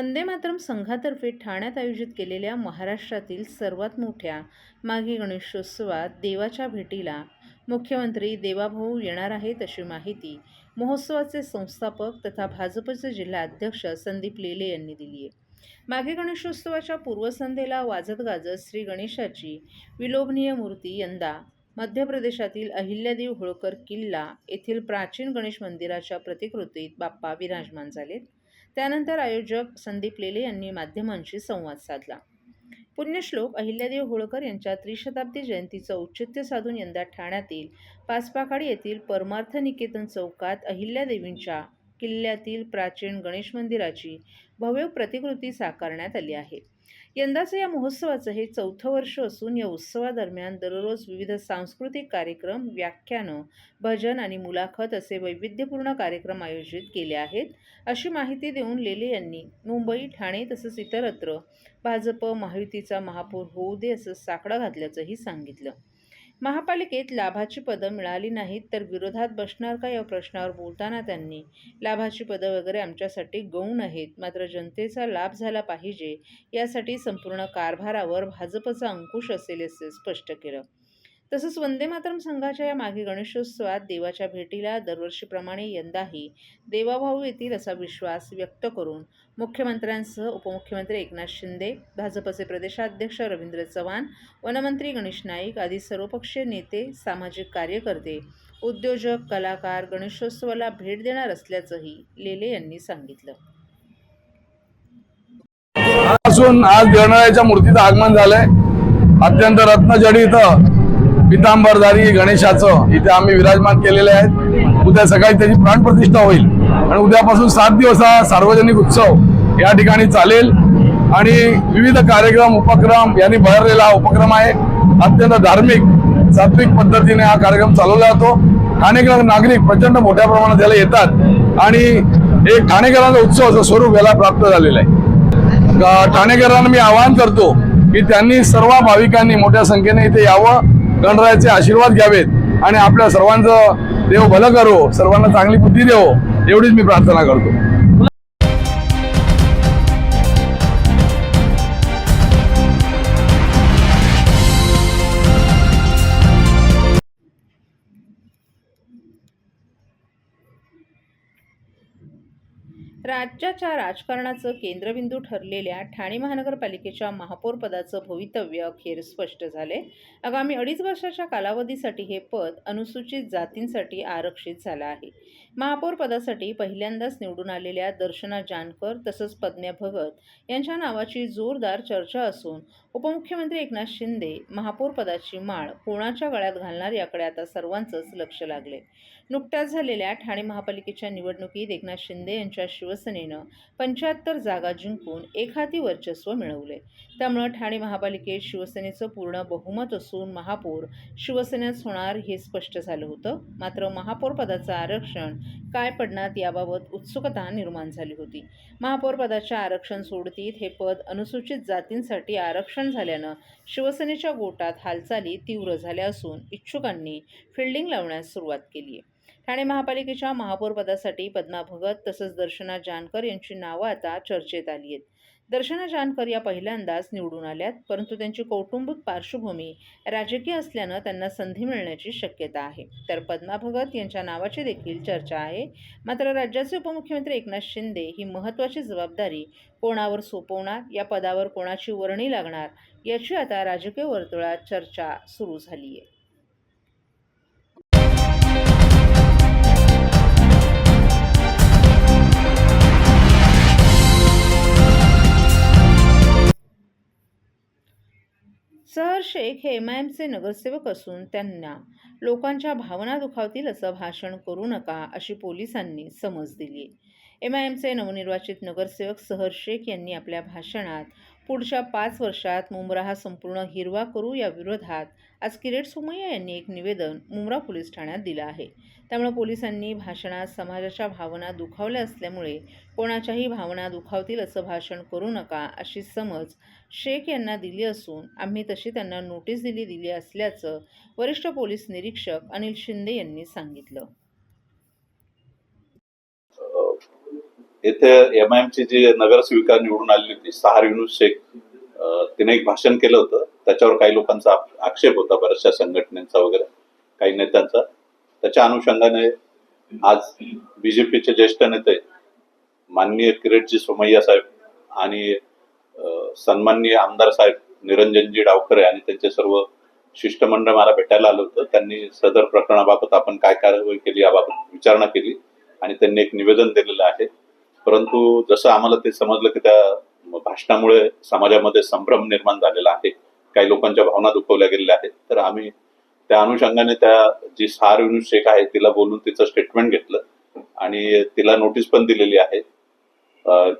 वंदे मातरम संघातर्फे ठाण्यात आयोजित केलेल्या महाराष्ट्रातील सर्वात मोठ्या माघी गणेशोत्सवात देवाच्या भेटीला मुख्यमंत्री देवाभाऊ येणार आहेत अशी माहिती महोत्सवाचे संस्थापक तथा भाजपचे जिल्हा अध्यक्ष संदीप लेले यांनी दिली आहे मागे गणेशोत्सवाच्या पूर्वसंध्येला वाजत गाजत श्री गणेशाची विलोभनीय मूर्ती यंदा मध्य प्रदेशातील अहिल्यादेव होळकर किल्ला येथील प्राचीन गणेश मंदिराच्या प्रतिकृतीत बाप्पा विराजमान झालेत. त्यानंतर आयोजक संदीप लेले यांनी माध्यमांशी संवाद साधला. पुण्यश्लोक अहिल्यादेव होळकर यांच्या त्रिशताब्दी जयंतीचं औचित्य साधून यंदा ठाण्यातील पाचपाखाडी येथील परमार्थ निकेतन चौकात अहिल्यादेवींच्या किल्ल्यातील प्राचीन गणेश मंदिराची भव्य प्रतिकृती साकारण्यात आली आहे. यंदाचं या महोत्सवाचं हे चौथं वर्ष असून या उत्सवादरम्यान दररोज विविध सांस्कृतिक कार्यक्रम व्याख्यानं भजन आणि मुलाखत असे वैविध्यपूर्ण कार्यक्रम आयोजित केले आहेत. अशी माहिती देऊन लेले यांनी मुंबई ठाणे तसंच इतरत्र भाजप महायुतीचा महापौर होऊ दे असं साकडं घातल्याचंही सांगितलं. महापालिकेत लाभाची पदं मिळाली नाहीत तर विरोधात बसणार का या प्रश्नावर बोलताना त्यांनी? लाभाची पदं वगैरे आमच्यासाठी गौण आहेत. मात्र जनतेचा लाभ झाला पाहिजे. यासाठी संपूर्ण कारभारावर भाजपचा अंकुश असेल असे स्पष्ट केलं. तसंच वंदे मातरम संघाच्या या मागे गणेशोत्सवात देवाच्या भेटीला दरवर्षीप्रमाणे यंदाही देवाभाऊ येतील असा विश्वास व्यक्त करून मुख्यमंत्र्यांसह उपमुख्यमंत्री एकनाथ शिंदे भाजपचे प्रदेशाध्यक्ष रवींद्र चव्हाण वनमंत्री गणेश नाईक आदी सर्वपक्षीय नेते सामाजिक कार्यकर्ते उद्योजक कलाकार गणेशोत्सवाला भेट देणार असल्याचंही लेले यांनी सांगितलं. असून आज गणरायाच्या मूर्तीचं आगमन झालंय. अत्यंत रत्नजडित पितांबरधारी गणेशाचं इथे आम्ही विराजमान केलेले आहेत. उद्या सकाळी त्याची प्राणप्रतिष्ठा होईल. आणि उद्यापासून सात दिवस हा सार्वजनिक उत्सव या ठिकाणी चालेल. आणि विविध कार्यक्रम उपक्रम यांनी बहरलेला हा उपक्रम आहे. अत्यंत धार्मिक सात्विक पद्धतीने हा कार्यक्रम चालवला जातो. ठाणेकर नागरिक प्रचंड मोठ्या प्रमाणात याला येतात. आणि एक ठाणेकरांचा उत्सवाचं स्वरूप याला प्राप्त झालेलं आहे. ठाणेकरांना मी आवाहन करतो की त्यांनी सर्व भाविकांनी मोठ्या संख्येने इथे यावं. गणरायाचे आशीर्वाद घ्यावेत आणि आपल्या सर्वांचं देव भलं करो सर्वांना चांगली बुद्धी देवो एवढीच मी प्रार्थना करतो. राज्याच्या राजकारणाचं केंद्रबिंदू ठरलेल्या ठाणे महानगरपालिकेच्या महापौरपदाचं भवितव्य अखेर स्पष्ट झाले. आगामी अडीच वर्षाच्या कालावधीसाठी हे पद अनुसूचित जातींसाठी आरक्षित झालं आहे. महापौर पदासाठी पहिल्यांदाच निवडून आलेल्या दर्शना जानकर तसंच पद्म्या भगत यांच्या नावाची जोरदार चर्चा असून उपमुख्यमंत्री एकनाथ शिंदे महापौरपदाची माळ कोणाच्या गळ्यात घालणार याकडे आता सर्वांचंच लक्ष लागले. नुकत्याच झालेल्या ठाणे महापालिकेच्या निवडणुकीत एकनाथ शिंदे यांच्या शिवसेनेनं पंच्याहत्तर जागा जिंकून एकहाती वर्चस्व मिळवले. त्यामुळं ठाणे महापालिकेत शिवसेनेचं पूर्ण बहुमत असून महापौर शिवसेनेच होणार हे स्पष्ट झालं होतं. मात्र महापौरपदाचं आरक्षण काय पडणार याबाबत उत्सुकता निर्माण झाली होती. महापौरपदाच्या आरक्षण सोडतीत हे पद अनुसूचित जातींसाठी आरक्षण झाल्यानं शिवसेनेच्या गोटात हालचाली तीव्र झाल्या असून इच्छुकांनी फिल्डिंग लावण्यास सुरुवात केली आहे ठाणे महापालिकेच्या महापौर पदासाठी पद्मा भगत तसंच दर्शना जानकर यांची नावं आता चर्चेत आली आहेत दर्शना जानकर या पहिल्यांदाच निवडून आल्यात परंतु त्यांची कौटुंबिक पार्श्वभूमी राजकीय असल्यानं त्यांना संधी मिळण्याची शक्यता आहे. तर पद्मा भगत यांच्या नावाची देखील चर्चा आहे. मात्र राज्याचे उपमुख्यमंत्री एकनाथ शिंदे ही महत्त्वाची जबाबदारी कोणावर सोपवणार या पदावर कोणाची वर्णी लागणार याची आता राजकीय वर्तुळात चर्चा सुरू झाली आहे सहर शेख हे एम आय एमचे नगरसेवक असून त्यांना लोकांच्या भावना दुखावतील असं भाषण करू नका अशी पोलिसांनी समज दिली. एम आय एमचे नवनिर्वाचित नगरसेवक सहर शेख यांनी आपल्या भाषणात पुढच्या पाच वर्षात मुंब्रा हा संपूर्ण हिरवा करू या विरोधात आज किरेट सोमय्या यांनी एक निवेदन मुंब्रा पोलीस ठाण्यात दिलं आहे. त्यामुळे पोलिसांनी भाषणात समाजाच्या भावना दुखावल्या असल्यामुळे कोणाच्याही भावना दुखावतील असं भाषण करू नका अशी समज शेख यांना दिली असून आम्ही तशी त्यांना नोटीस दिली दिली असल्याचं वरिष्ठ पोलीस निरीक्षक अनिल शिंदे यांनी सांगितलं. येथे एम आय ची जी नगरसेविका निवडून आलेली होती सहार युनुस शेख तिने एक भाषण केलं होतं. त्याच्यावर काही लोकांचा आक्षेप होता बऱ्याचशा संघटनेचा वगैरे काही नेत्यांचा. त्याच्या अनुषंगाने आज बीजेपीचे ज्येष्ठ नेते माननीय किरीटजी सोमय्या साहेब आणि सन्माननीय आमदार साहेब निरंजनजी डावकरे आणि त्यांचे सर्व शिष्टमंडळ मला भेटायला आलं होतं. त्यांनी सदर प्रकरणाबाबत आपण काय कारवाई केली याबाबत विचारणा केली आणि त्यांनी एक निवेदन दिलेलं आहे. परंतु जसं आम्हाला ते समजलं की त्या भाषणामुळे समाजामध्ये संभ्रम निर्माण झालेला आहे काही लोकांच्या भावना दुखवल्या गेलेल्या आहेत तर आम्ही त्या अनुषंगाने त्या जी सार युनिट शेख आहे तिला बोलून तिचं स्टेटमेंट घेतलं आणि तिला नोटीस पण दिलेली आहे.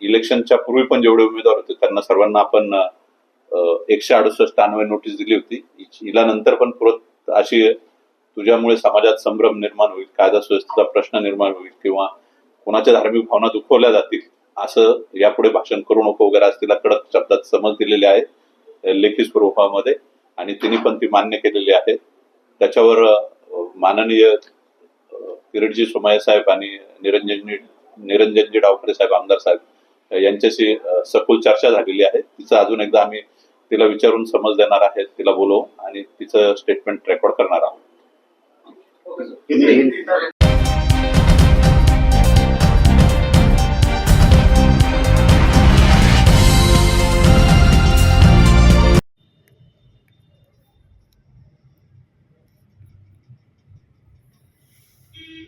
इलेक्शनच्या पूर्वी पण जेवढे उमेदवार होते त्यांना सर्वांना आपण एकशे अडुसष्ट अन्वय नोटीस दिली होती. हिला नंतर पण परत अशी तुझ्यामुळे समाजात संभ्रम निर्माण होईल कायदा सुव्यवस्थेचा प्रश्न निर्माण होईल किंवा कोणाच्या धार्मिक भावना दुखवल्या जातील असं यापुढे भाषण करू नको वगैरे आज तिला कडक शब्दात समज दिलेले आहे लेखी स्वरूपामध्ये. आणि तिने पण ती मान्य केलेली आहे. त्याच्यावर माननीय अं, किरीटजी सोमय्या साहेब आणि निरंजनजी निरंजनजी डावखरे साहेब आमदार साहेब यांच्याशी सखोल चर्चा झालेली आहे. तिचं अजून एकदा आम्ही तिला विचारून समज देणार आहे तिला बोलवू आणि तिचं स्टेटमेंट रेकॉर्ड करणार आहोत.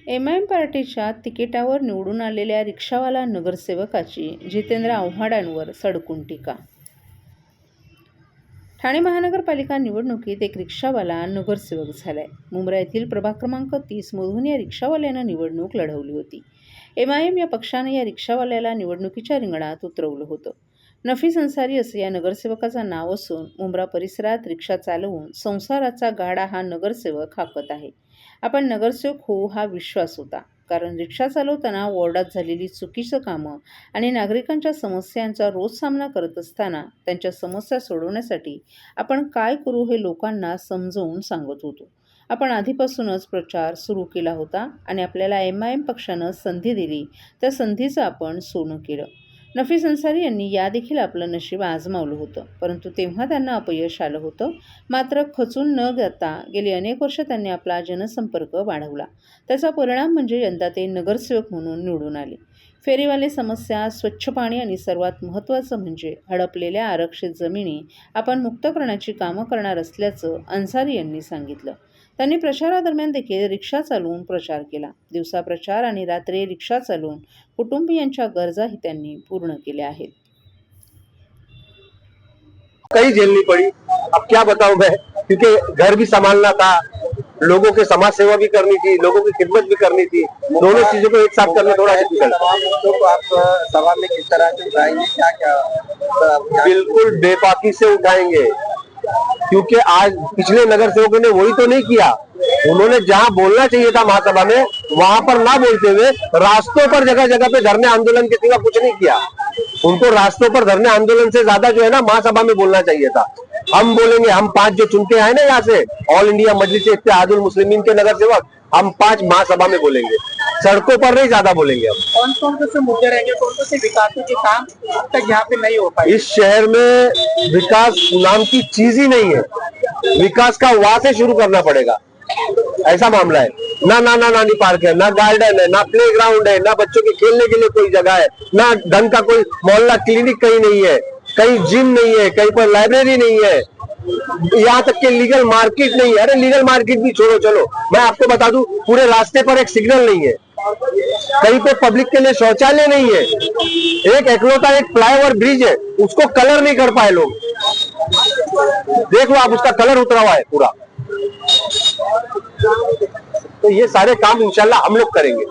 एम आय एम पार्टीच्या तिकिटावर निवडून आलेल्या रिक्षावाला नगरसेवकाची जितेंद्र आव्हाडांवर सडकून टीका. ठाणे महानगरपालिका निवडणुकीत एक रिक्षावाला नगरसेवक झालाय. मुंब्रा येथील प्रभाग क्रमांक तीसमधून या रिक्षावाल्यानं निवडणूक लढवली होती. एम आय एम या पक्षानं या रिक्षावाल्याला निवडणुकीच्या रिंगणात उतरवलं होतं. नफीस अन्सारी असं या नगरसेवकाचं नाव असून मुंब्रा परिसरात रिक्षा चालवून संसाराचा गाडा हा नगरसेवक हाकत आहे. आपण नगरसेवक होऊ हा विश्वास होता. कारण रिक्षा चालवताना वॉर्डात झालेली चुकीचं कामं आणि नागरिकांच्या समस्यांचा रोज सामना करत असताना त्यांच्या समस्या सोडवण्यासाठी आपण काय करू हे लोकांना समजवून सांगत होतो. आपण आधीपासूनच प्रचार सुरू केला होता आणि आपल्याला एम आय एम पक्षानं संधी दिली. त्या संधीचं आपण सोनं केलं. नफीस अन्सारी यांनी या देखील आपलं नशीब आजमावलं होतं. परंतु तेव्हा त्यांना अपयश आलं होतं. मात्र खचून न जाता गेली अनेक वर्ष त्यांनी आपला जनसंपर्क वाढवला. त्याचा परिणाम म्हणजे यंदा ते नगरसेवक म्हणून निवडून आले. फेरीवाले समस्या स्वच्छ पाणी आणि सर्वात महत्त्वाचं म्हणजे हडपलेल्या आरक्षित जमिनी आपण मुक्त करण्याची कामं करणार असल्याचं अन्सारी यांनी सांगितलं. त्यांनी प्रचारादरम्यान देखील रिक्षा चालवून प्रचार केला. दिवसा प्रचार आणि रात्री रिक्षा चालवून कुटुंबियांच्या गरजाही त्यांनी पूर्ण केल्या आहेत. कई झेलनी पड़ी. अब क्या बताऊं मैं? क्योंकि घर भी संभालना था लोगों के समाज सेवा भी करनी थी लोगों की खिदमत भी करनी थी। दोनों चीजों को एक साथ करना थोड़ा डिफिकल्ट को आप सभा में किस तरह से उठाएंगे? क्या क्या बिल्कुल बेबाकी से उठाएंगे। क्योंकि आज पिछले नगर सेवकों ने वही तो नहीं किया। उन्होंने जहाँ बोलना चाहिए था महासभा में, वहाँ पर ना बोलते हुए रास्तों पर जगह जगह पे धरने आंदोलन के सिवा कुछ नहीं किया। उनको रास्तों पर धरने आंदोलन से ज़्यादा जो है ना महासभा में बोलना चाहिए था। हम बोलेंगे हम पाँच जो चुनके आए ना यहाँ से ऑल इंडिया मजलिस इत्तेहादुल मुस्लिमीन के नगर सेवक हम पाँच महासभा में बोलेंगे। सड़कों पर नहीं ज़्यादा बोलेंगे हम। कौन कौन से मुद्दे रहेंगे? कौन कौन से विकास के काम अब तक यहाँ पे नहीं हो पाए? इस शहर में विकास नाम की चीज़ ही नहीं है। विकास का वहाँ से शुरू करना पड़ेगा। ऐसा मामला है। ना ना ना नानी पार्क है ना गार्डन है ना प्ले ग्राउंड है ना बच्चों के खेलने के लिए कोई जगह है ना ढंग का कोई मोहल्ला क्लिनिक कहीं नहीं है। कहीं जिम नहीं है, कहीं पर लाइब्रेरी नहीं है, यहाँ तक के लीगल मार्केट नहीं है। अरे लीगल मार्केट भी छोड़ो, चलो। मैं आपको बता दूँ, पूरे रास्ते पर एक सिग्नल नहीं है। कहीं पे पब्लिक के लिए शौचालय नहीं है। एक एकलौता एक फ्लाईओवर ब्रिज है, उसको कलर नहीं कर पाए लोग। देख लो आप, उसका कलर उतरा हुआ है पूरा। तो ये सारे काम इंशाल्लाह हम लोग करेंगे।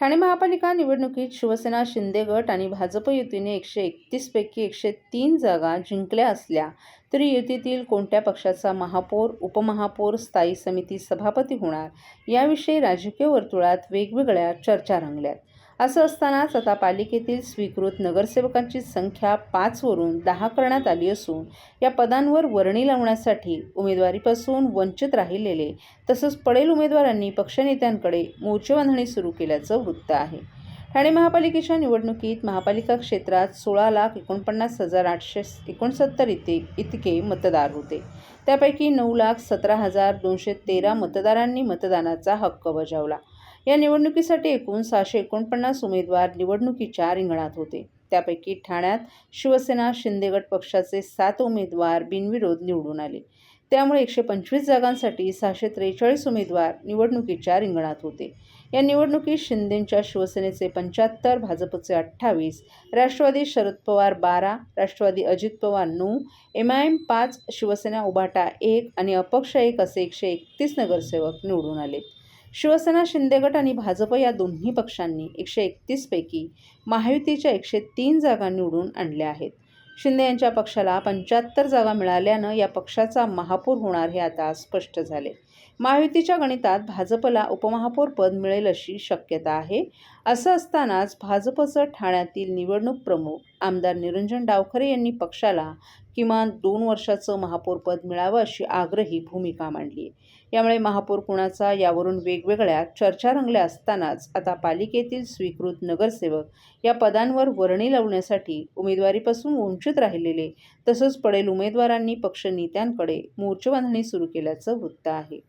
ठाणे महापालिका निवडणुकीत शिवसेना शिंदे गट आणि भाजप युतीने एकशे एकतीसपैकी एकशे तीन जागा जिंकल्या असल्या तरी युतीतील कोणत्या पक्षाचा महापौर उपमहापौर स्थायी समिती सभापती होणार याविषयी राजकीय वर्तुळात वेगवेगळ्या चर्चा रंगल्यात. असं असतानाच आता पालिकेतील स्वीकृत नगरसेवकांची संख्या पाचवरून दहा करण्यात आली असून या पदांवर वर्णी लावण्यासाठी उमेदवारीपासून वंचित राहिलेले तसंच पडेल उमेदवारांनी पक्षनेत्यांकडे मोर्चेबांधणी सुरू केल्याचं वृत्त आहे. ठाणे महापालिकेच्या निवडणुकीत महापालिका क्षेत्रात सोळा लाख एकोणपन्नास हजार आठशे एकोणसत्तर इथे इतके मतदार होते. त्यापैकी नऊ लाख सतरा हजार दोनशे तेरा मतदारांनी मतदानाचा हक्क बजावला. या निवडणुकीसाठी एकूण सहाशे एकोणपन्नास उमेदवार निवडणुकीच्या रिंगणात होते. त्यापैकी ठाण्यात शिवसेना शिंदेगट पक्षाचे सात उमेदवार बिनविरोध निवडून आले. त्यामुळे एकशे पंचवीस जागांसाठी सहाशे त्रेचाळीस उमेदवार निवडणुकीच्या रिंगणात होते. या निवडणुकीत शिंदेंच्या शिवसेनेचे पंच्याहत्तर भाजपचे अठ्ठावीस राष्ट्रवादी शरद पवार बारा राष्ट्रवादी अजित पवार नऊ एम आय एम पाच शिवसेना उभाटा एक आणि अपक्ष एक असे एकशे एकतीस नगरसेवक निवडून आले. शिवसेना शिंदेगट आणि भाजप या दोन्ही पक्षांनी एकशे एकतीसपैकी महायुतीच्या एकशे तीन जागा निवडून आणल्या आहेत. शिंदे यांच्या पक्षाला पंच्याहत्तर जागा मिळाल्यानं या पक्षाचा महापौर होणार हे आता स्पष्ट झाले. महायुतीच्या गणितात भाजपला उपमहापौर पद मिळेल अशी शक्यता आहे. असं असतानाच भाजपचं ठाण्यातील निवडणूक प्रमुख आमदार निरंजन डावखरे यांनी पक्षाला किमान दोन वर्षाचं महापौरपद मिळावं अशी आग्रही भूमिका मांडली आहे यामुळे महापौर कुणाचा यावरून वेगवेगळ्या चर्चा रंगल्या असतानाच आता पालिकेतील स्वीकृत नगरसेवक या पदांवर वर्णी लावण्यासाठी उमेदवारीपासून वंचित राहिलेले तसंच पडेल उमेदवारांनी पक्षनेत्यांकडे मोर्चबांधणी सुरू केल्याचं वृत्त आहे.